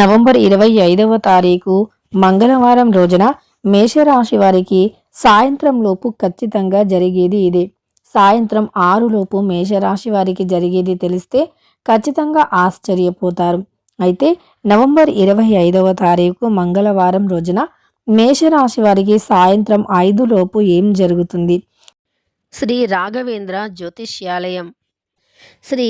November ఇరవై ఐదవ తారీఖు మంగళవారం రోజున మేషరాశి వారికి సాయంత్రంలోపు ఖచ్చితంగా జరిగేది ఇదే. సాయంత్రం ఆరులోపు మేషరాశి వారికి జరిగేది తెలిస్తే ఖచ్చితంగా ఆశ్చర్యపోతారు. అయితే నవంబర్ ఇరవై ఐదవ తారీఖు మంగళవారం రోజున మేషరాశి వారికి సాయంత్రం ఐదు లోపు ఏం జరుగుతుంది? శ్రీ రాఘవేంద్ర జ్యోతిష్యాలయం. శ్రీ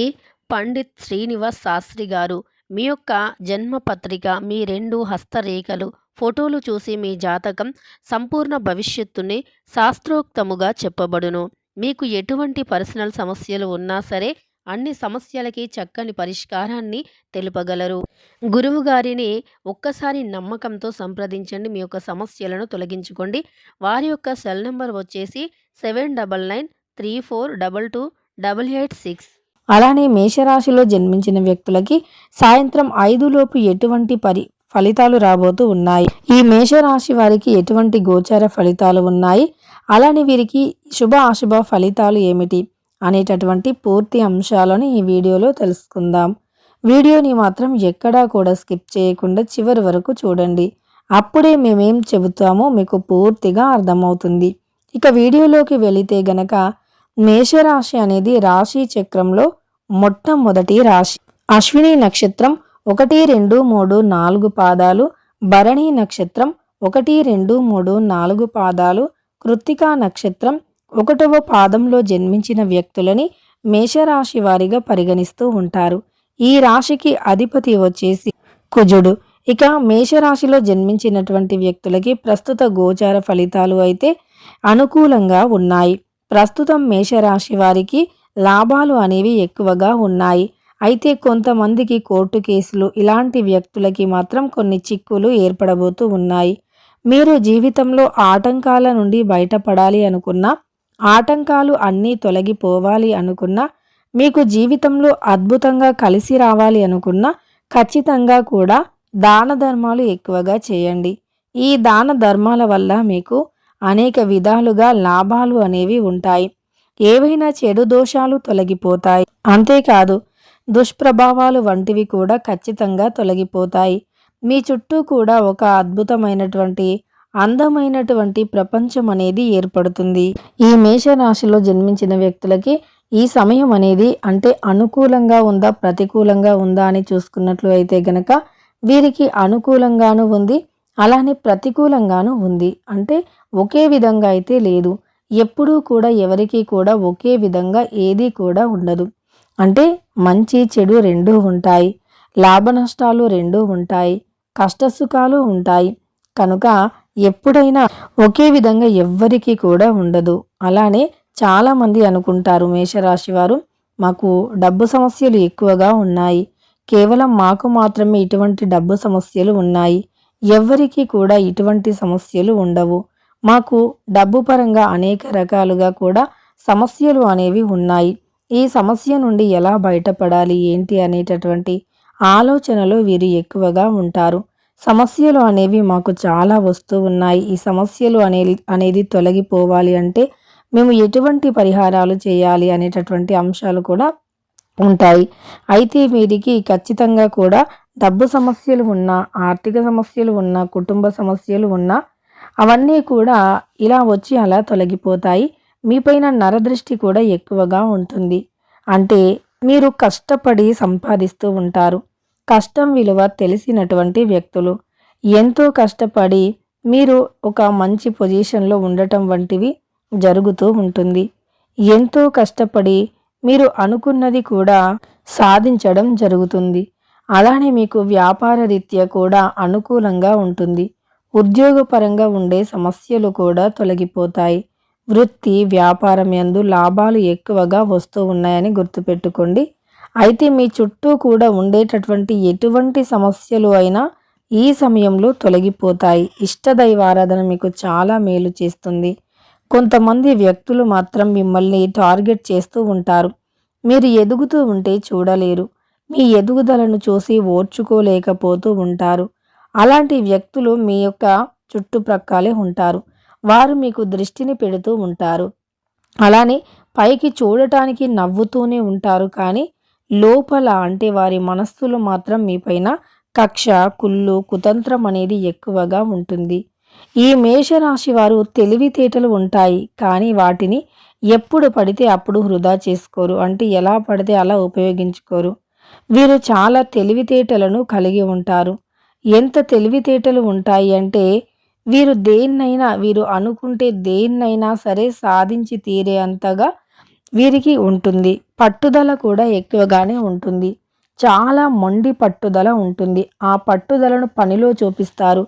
పండిత్ శ్రీనివాస్ శాస్త్రి గారు మీ యొక్క జన్మ పత్రిక మీ రెండు హస్తరేఖలు ఫోటోలు చూసి మీ జాతకం సంపూర్ణ భవిష్యత్తుని శాస్త్రోక్తముగా చెప్పబడును. మీకు ఎటువంటి పర్సనల్ సమస్యలు ఉన్నా సరే అన్ని సమస్యలకి చక్కని పరిష్కారాన్ని తెలుపగలరు. గురువు గారిని ఒక్కసారి నమ్మకంతో సంప్రదించండి మీ యొక్క సమస్యలను తొలగించుకోండి. వారి యొక్క సెల్ నెంబర్ వచ్చేసి seven double nine three four double two double eight six. అలానే మేషరాశిలో జన్మించిన వ్యక్తులకి సాయంత్రం ఐదు లోపు ఎటువంటి పరి ఫలితాలు రాబోతూ ఉన్నాయి? ఈ మేషరాశి వారికి ఎటువంటి గోచార ఫలితాలు ఉన్నాయి? అలానే వీరికి శుభ అశుభ ఫలితాలు ఏమిటి? అనేటటువంటి పూర్తి అంశాలను ఈ వీడియోలో తెలుసుకుందాం. వీడియోని మాత్రం ఎక్కడా కూడా స్కిప్ చేయకుండా చివరి వరకు చూడండి. అప్పుడే మేమేం చెబుతామో మీకు పూర్తిగా అర్థమవుతుంది. ఇక వీడియోలోకి వెళితే గనక మేషరాశి అనేది రాశి చక్రంలో మొట్టమొదటి రాశి. అశ్విని నక్షత్రం ఒకటి రెండు మూడు నాలుగు పాదాలు భరణి నక్షత్రం ఒకటి రెండు మూడు నాలుగు పాదాలు కృత్తికా నక్షత్రం ఒకటవ పాదంలో జన్మించిన వ్యక్తులని మేషరాశి వారిగా పరిగణిస్తూ ఉంటారు. ఈ రాశికి అధిపతి వచ్చేసి కుజుడు. ఇక మేషరాశిలో జన్మించినటువంటి వ్యక్తులకి ప్రస్తుత గోచార ఫలితాలు అయితే అనుకూలంగా ఉన్నాయి. ప్రస్తుతం మేషరాశి వారికి లాభాలు అనేవి ఎక్కువగా ఉన్నాయి. అయితే కొంతమందికి కోర్టు కేసులు ఇలాంటి వ్యక్తులకి మాత్రం కొన్ని చిక్కులు ఏర్పడబోతూ ఉన్నాయి. మీరు జీవితంలో ఆటంకాల నుండి బయటపడాలి అనుకున్నా ఆటంకాలు అన్నీ తొలగిపోవాలి అనుకున్నా మీకు జీవితంలో అద్భుతంగా కలిసి రావాలి అనుకున్నా ఖచ్చితంగా కూడా దాన ధర్మాలు ఎక్కువగా చేయండి. ఈ దాన ధర్మాల వల్ల మీకు అనేక విధాలుగా లాభాలు అనేవి ఉంటాయి. ఏవైనా చెడు దోషాలు తొలగిపోతాయి. అంతేకాదు దుష్ప్రభావాలు వంటివి కూడా ఖచ్చితంగా తొలగిపోతాయి. మీ చుట్టూ కూడా ఒక అద్భుతమైనటువంటి అందమైనటువంటి ప్రపంచం అనేది ఏర్పడుతుంది. ఈ మేషరాశిలో జన్మించిన వ్యక్తులకి ఈ సమయం అనేది అంటే అనుకూలంగా ఉందా ప్రతికూలంగా ఉందా అని చూసుకున్నట్లు అయితే గనక వీరికి అనుకూలంగాను ఉంది. అలానే ప్రతికూలంగాను ఉంది. అంటే ఒకే విధంగా అయితే లేదు. ఎప్పుడూ కూడా ఎవరికి కూడా ఒకే విధంగా ఏది కూడా ఉండదు. అంటే మంచి చెడు రెండూ ఉంటాయి. లాభ నష్టాలు రెండూ ఉంటాయి. కష్టసుఖాలు ఉంటాయి. కనుక ఎప్పుడైనా ఒకే విధంగా ఎవ్వరికీ కూడా ఉండదు. అలానే చాలామంది అనుకుంటారు మేషరాశి వారు మాకు డబ్బు సమస్యలు ఎక్కువగా ఉన్నాయి. కేవలం మాకు మాత్రమే ఇటువంటి డబ్బు సమస్యలు ఉన్నాయి. ఎవ్వరికీ కూడా ఇటువంటి సమస్యలు ఉండవు. మాకు డబ్బు పరంగా అనేక రకాలుగా కూడా సమస్యలు అనేవి ఉన్నాయి. ఈ సమస్య నుండి ఎలా బయటపడాలి ఏంటి అనేటటువంటి ఆలోచనలో వీరు ఎక్కువగా ఉంటారు. సమస్యలు అనేవి మాకు చాలా వస్తూ ఉన్నాయి. ఈ సమస్యలు అనే అనేది తొలగిపోవాలి అంటే మేము ఎటువంటి పరిహారాలు చేయాలి అనేటటువంటి అంశాలు కూడా ఉంటాయి. అయితే వీరికి ఖచ్చితంగా కూడా డబ్బు సమస్యలు ఉన్నా ఆర్థిక సమస్యలు ఉన్నా కుటుంబ సమస్యలు ఉన్నా అవన్నీ కూడా ఇలా వచ్చి అలా తొలగిపోతాయి. మీపైన నరదృష్టి కూడా ఎక్కువగా ఉంటుంది. అంటే మీరు కష్టపడి సంపాదిస్తూ ఉంటారు. కష్టం విలువ తెలిసినటువంటి వ్యక్తులు. ఎంతో కష్టపడి మీరు ఒక మంచి పొజిషన్లో ఉండటం వంటివి జరుగుతూ ఉంటుంది. ఎంతో కష్టపడి మీరు అనుకున్నది కూడా సాధించడం జరుగుతుంది. అలానే మీకు వ్యాపార రీత్యా కూడా అనుకూలంగా ఉంటుంది. ఉద్యోగపరంగా ఉండే సమస్యలు కూడా తొలగిపోతాయి. వృత్తి వ్యాపారం యందు లాభాలు ఎక్కువగా వస్తూ ఉన్నాయని గుర్తుపెట్టుకోండి. అయితే మీ చుట్టూ కూడా ఉండేటటువంటి ఎటువంటి సమస్యలు అయినా ఈ సమయంలో తొలగిపోతాయి. ఇష్టదైవారాధన మీకు చాలా మేలు చేస్తుంది. కొంతమంది వ్యక్తులు మాత్రం మిమ్మల్ని టార్గెట్ చేస్తూ ఉంటారు. మీరు ఎదుగుతూ ఉంటే చూడలేరు. మీ ఎదుగుదలను చూసి ఓర్చుకోలేకపోతూ ఉంటారు. అలాంటి వ్యక్తులు మీ యొక్క చుట్టుప్రక్కలే ఉంటారు. వారు మీకు దృష్టిని పెడుతూ ఉంటారు. అలానే పైకి చూడటానికి నవ్వుతూనే ఉంటారు కానీ లోపల అంటే వారి మనస్సులు మాత్రం మీపైన కక్ష కుళ్ళు కుతంత్రం అనేది ఎక్కువగా ఉంటుంది. ఈ మేషరాశి వారు తెలివితేటలు ఉంటాయి కానీ వాటిని ఎప్పుడు పడితే అప్పుడు వృధా చేసుకోరు. అంటే ఎలా పడితే అలా ఉపయోగించుకోరు. వీరు చాలా తెలివితేటలను కలిగి ఉంటారు. ఎంత తెలివితేటలు ఉంటాయి అంటే వీరు దేన్నైనా వీరు అనుకుంటే దేన్నైనా సరే సాధించి తీరే అంతగా వీరికి ఉంటుంది. పట్టుదల కూడా ఎక్కువగానే ఉంటుంది. చాలా మొండి పట్టుదల ఉంటుంది. ఆ పట్టుదలను పనిలో చూపిస్తారు.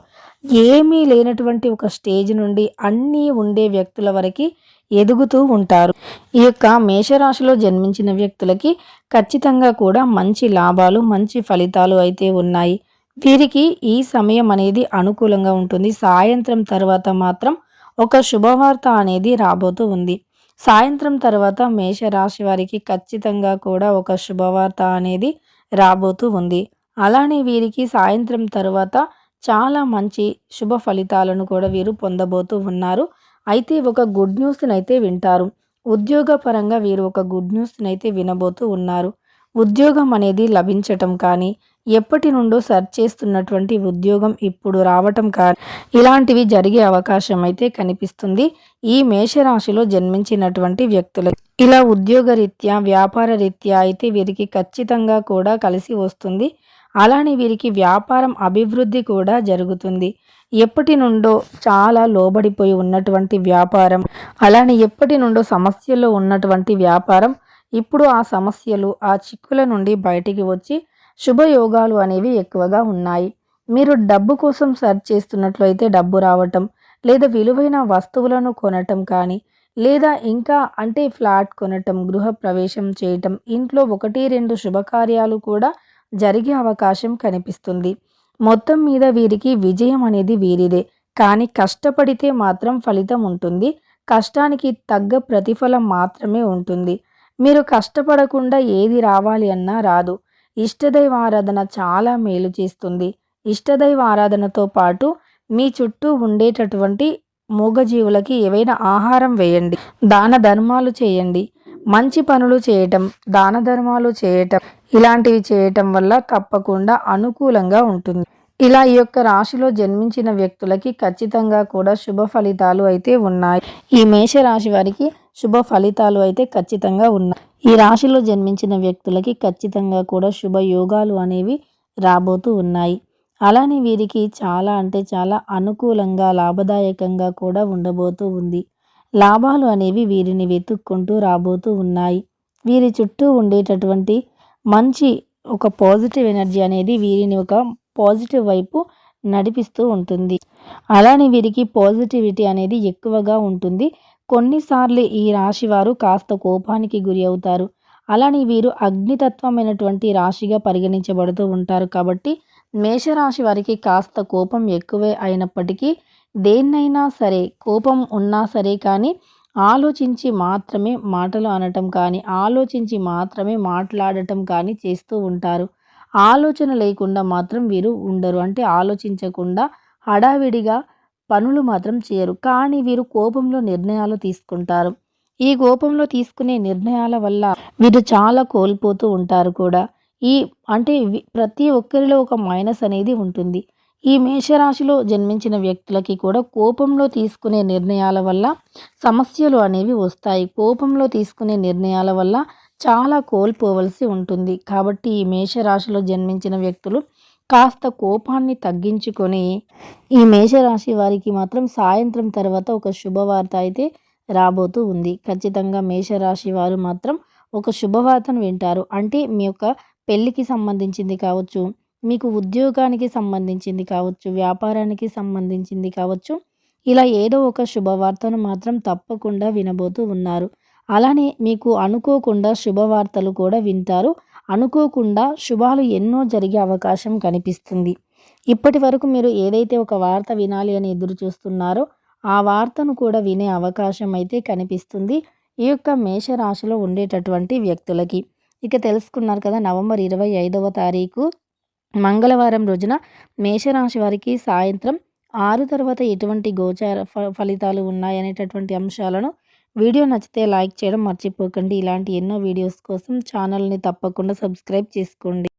ఏమీ లేనటువంటి ఒక స్టేజ్ నుండి అన్నీ ఉండే వ్యక్తుల వరకు ఎదుగుతూ ఉంటారు. ఈ యొక్క మేషరాశిలో జన్మించిన వ్యక్తులకి ఖచ్చితంగా కూడా మంచి లాభాలు మంచి ఫలితాలు అయితే ఉన్నాయి. వీరికి ఈ సమయం అనేది అనుకూలంగా ఉంటుంది. సాయంత్రం తర్వాత మాత్రం ఒక శుభవార్త అనేది రాబోతూ ఉంది. సాయంత్రం తర్వాత మేషరాశి వారికి ఖచ్చితంగా కూడా ఒక శుభవార్త అనేది రాబోతూ ఉంది. అలానే వీరికి సాయంత్రం తర్వాత చాలా మంచి శుభ ఫలితాలను కూడా వీరు పొందబోతూ ఉన్నారు. అయితే ఒక గుడ్ న్యూస్ని అయితే వింటారు. ఉద్యోగపరంగా వీరు ఒక గుడ్ న్యూస్ని అయితే వినబోతూ ఉన్నారు. ఉద్యోగం అనేది లభించటం కానీ ఎప్పటి నుండో సెర్చ్ చేస్తున్నటువంటి ఉద్యోగం ఇప్పుడు రావటం కానీ ఇలాంటివి జరిగే అవకాశం అయితే కనిపిస్తుంది. ఈ మేషరాశిలో జన్మించినటువంటి వ్యక్తులు. ఇలా ఉద్యోగ రీత్యా వ్యాపార రీత్యా అయితే వీరికి ఖచ్చితంగా కూడా కలిసి వస్తుంది. అలానే వీరికి వ్యాపారం అభివృద్ధి కూడా జరుగుతుంది. ఎప్పటి నుండో చాలా లోబడిపోయి ఉన్నటువంటి వ్యాపారం అలానే ఎప్పటి నుండో సమస్యల్లో ఉన్నటువంటి వ్యాపారం ఇప్పుడు ఆ సమస్యలు ఆ చిక్కుల నుండి బయటికి వచ్చి శుభయోగాలు అనేవి ఎక్కువగా ఉన్నాయి. మీరు డబ్బు కోసం సెర్చ్ చేస్తున్నట్లయితే డబ్బు రావటం లేదా విలువైన వస్తువులను కొనటం కానీ లేదా ఇంకా అంటే ఫ్లాట్ కొనటం గృహ ప్రవేశం చేయటం ఇంట్లో ఒకటి రెండు శుభకార్యాలు కూడా జరిగే అవకాశం కనిపిస్తుంది. మొత్తం మీద వీరికి విజయం అనేది వీరిదే. కానీ కష్టపడితే మాత్రం ఫలితం ఉంటుంది. కష్టానికి తగ్గ ప్రతిఫలం మాత్రమే ఉంటుంది. మీరు కష్టపడకుండా ఏది రావాలి అన్నా రాదు. ఇష్టదైవ ఆరాధన చాలా మేలు చేస్తుంది. ఇష్టదైవ ఆరాధనతో పాటు మీ చుట్టూ ఉండేటటువంటి మూగజీవులకి ఏవైనా ఆహారం వేయండి. దాన ధర్మాలు చేయండి. మంచి పనులు చేయటం దాన ధర్మాలు చేయటం ఇలాంటివి చేయటం వల్ల తప్పకుండా అనుకూలంగా ఉంటుంది. ఇలా ఈ యొక్క రాశిలో జన్మించిన వ్యక్తులకి ఖచ్చితంగా కూడా శుభ ఫలితాలు అయితే ఉన్నాయి. ఈ మేష రాశి వారికి శుభ ఫలితాలు అయితే ఖచ్చితంగా ఉన్నాయి. ఈ రాశిలో జన్మించిన వ్యక్తులకి ఖచ్చితంగా కూడా శుభ యోగాలు అనేవి రాబోతూ ఉన్నాయి. అలానే వీరికి చాలా అంటే చాలా అనుకూలంగా లాభదాయకంగా కూడా ఉండబోతూ ఉంది. లాభాలు అనేవి వీరిని వెతుక్కుంటూ రాబోతూ ఉన్నాయి. వీరి చుట్టూ ఉండేటటువంటి మంచి ఒక పాజిటివ్ ఎనర్జీ అనేది వీరిని ఒక పాజిటివ్ వైపు నడిపిస్తూ ఉంటుంది. అలానే వీరికి పాజిటివిటీ అనేది ఎక్కువగా ఉంటుంది. కొన్నిసార్లు ఈ రాశి వారు కాస్త కోపానికి గురి అవుతారు. అలానే వీరు అగ్నితత్వమైనటువంటి రాశిగా పరిగణించబడుతూ ఉంటారు కాబట్టి మేషరాశి వారికి కాస్త కోపం ఎక్కువే అయినప్పటికీ దేన్నైనా సరే కోపం ఉన్నా సరే కానీ ఆలోచించి మాత్రమే మాటలు అనటం కానీ ఆలోచించి మాత్రమే మాట్లాడటం కానీ చేస్తూ ఉంటారు. ఆలోచన లేకుండా మాత్రం వీరు ఉండరు. అంటే ఆలోచించకుండా హడావిడిగా పనులు మాత్రం చేయరు. కానీ వీరు కోపంలో నిర్ణయాలు తీసుకుంటారు. ఈ కోపంలో తీసుకునే నిర్ణయాల వల్ల వీరు చాలా కోల్పోతూ ఉంటారు కూడా. ఈ అంటే ప్రతి ఒక్కరిలో ఒక మైనస్ అనేది ఉంటుంది. ఈ మేషరాశిలో జన్మించిన వ్యక్తులకి కూడా కోపంలో తీసుకునే నిర్ణయాల వల్ల సమస్యలు అనేవి వస్తాయి. కోపంలో తీసుకునే నిర్ణయాల వల్ల చాలా కోల్పోవలసి ఉంటుంది. కాబట్టి ఈ మేషరాశిలో జన్మించిన వ్యక్తులు కాస్త కోపాన్ని తగ్గించుకొని ఈ మేషరాశి వారికి మాత్రం సాయంత్రం తర్వాత ఒక శుభవార్త అయితే రాబోతూ ఉంది. ఖచ్చితంగా మేషరాశి వారు మాత్రం ఒక శుభవార్తను వింటారు. అంటే మీ యొక్క పెళ్ళికి సంబంధించింది కావచ్చు మీకు ఉద్యోగానికి సంబంధించింది కావచ్చు వ్యాపారానికి సంబంధించింది కావచ్చు ఇలా ఏదో ఒక శుభవార్తను మాత్రం తప్పకుండా వినబోతూ ఉన్నారు. అలానే మీకు అనుకోకుండా శుభవార్తలు కూడా వింటారు. అనుకోకుండా శుభాలు ఎన్నో జరిగే అవకాశం కనిపిస్తుంది. ఇప్పటి వరకు మీరు ఏదైతే ఒక వార్త వినాలి అని ఎదురు చూస్తున్నారో ఆ వార్తను కూడా వినే అవకాశం అయితే కనిపిస్తుంది. ఈ యొక్క మేషరాశిలో ఉండేటటువంటి వ్యక్తులకి. ఇక తెలుసుకున్నారు కదా నవంబర్ ఇరవై ఐదవ తారీఖు. మంగళవారం రోజున మేషరాశి వారికి సాయంత్రం ఆరు తర్వాత ఎటువంటి గోచార ఫలితాలు ఉన్నాయనేటటువంటి అంశాలను వీడియో నచ్చితే లైక్ చేయడం మర్చిపోకండి. ఇలాంటి ఎన్నో వీడియోస్ కోసం ఛానల్ని తప్పకుండా సబ్స్క్రైబ్ చేసుకోండి.